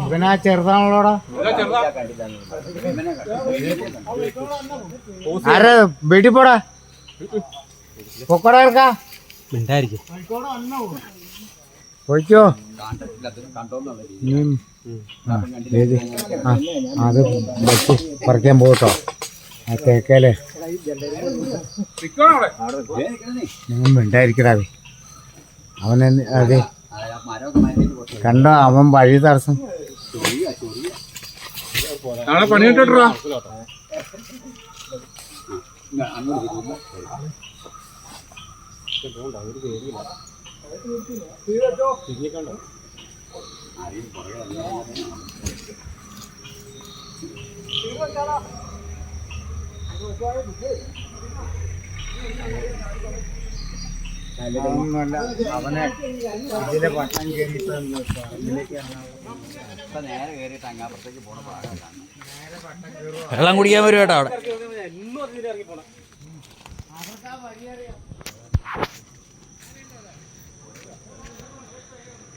ഇവനാ ചെറുതാണല്ലോടാ. ആരെ വീട്ടിൽ പോടാ പൊക്കോടാ ഇറക്കാ പോയിക്കോ അത് പറിക്കാൻ പോട്ടോ ആ നിങ്ങൾ മിണ്ടായിരിക്കടാവേ അവൻ. അതെ. കണ്ടോ അവൻ വഴി തടസ്സം. നാളെ പണി കിട്ടിട്ടാ അതൊന്നുമല്ല അവനെ ഇതിലെ പട്ടം കയറിയിട്ട് വെള്ളം കുടിക്കാൻ വരും കേട്ടോ അവിടെ. എന്നും ഇറങ്ങി പോണം.